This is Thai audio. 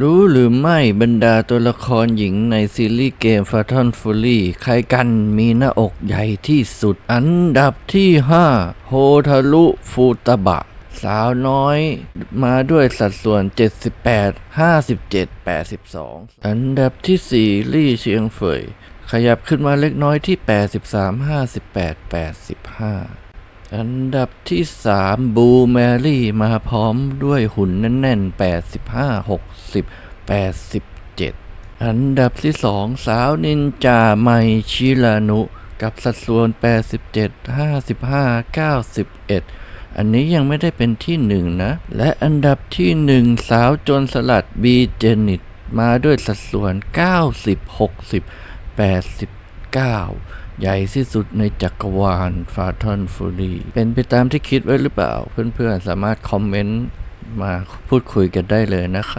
รู้หรือไม่บรรดาตัวละครหญิงในซีรีส์เกม Fatal Fury ใครกันมีหน้าอกใหญ่ที่สุดอันดับที่ 5 โฮทารุฟูตบะ สาวน้อยมาด้วยสัดส่วน 78 57 82 อันดับที่ 4 ลี่เชียงเฟย ขยับขึ้นมาเล็กน้อยที่ 83 58 85 อันดับที่ 3 บูแมรี่มาพร้อมด้วยหุ่นแน่นๆ 85 60 87 อันดับที่ 2 สาวนินจาไมชิรานุ กับสัดส่วน 87 55 91 อันนี้ยังไม่ได้เป็นที่หนึ่งนะ และอันดับที่หนึ่งสาวโจนสลัดบีเจนิต มาด้วยสัดส่วน 90 60 9 ใหญ่ที่สุดในจักรวาลฟาทอนฟูรีเป็นไปตามที่คิดไว้หรือเปล่า เพื่อนๆสามารถคอมเมนต์มาพูดคุยกันได้เลยนะครับ